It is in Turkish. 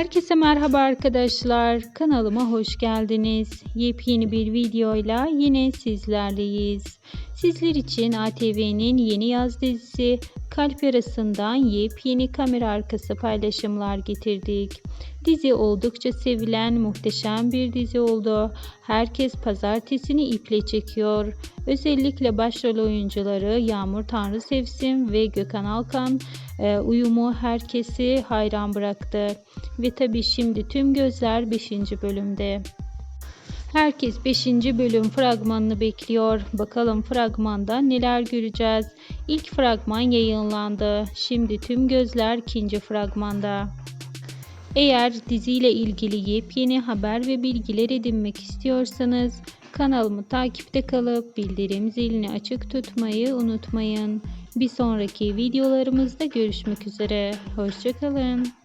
Herkese merhaba arkadaşlar. Kanalıma hoş geldiniz. Yepyeni bir videoyla yine sizlerleyiz. Sizler için ATV'nin yeni yaz dizisi Kalp Yarası'ndan yepyeni kamera arkası paylaşımlar getirdik. Dizi oldukça sevilen muhteşem bir dizi oldu. Herkes pazartesini iple çekiyor. Özellikle başrol oyuncuları Yağmur Tanrı Sevsin ve Gökhan Alkan uyumu herkesi hayran bıraktı. Ve tabi şimdi tüm gözler 5. bölümde. Herkes 5. bölüm fragmanını bekliyor. Bakalım fragmanda neler göreceğiz. İlk fragman yayınlandı. Şimdi tüm gözler ikinci fragmanda. Eğer diziyle ilgili yepyeni haber ve bilgiler edinmek istiyorsanız kanalımı takipte kalıp bildirim zilini açık tutmayı unutmayın. Bir sonraki videolarımızda görüşmek üzere. Hoşçakalın.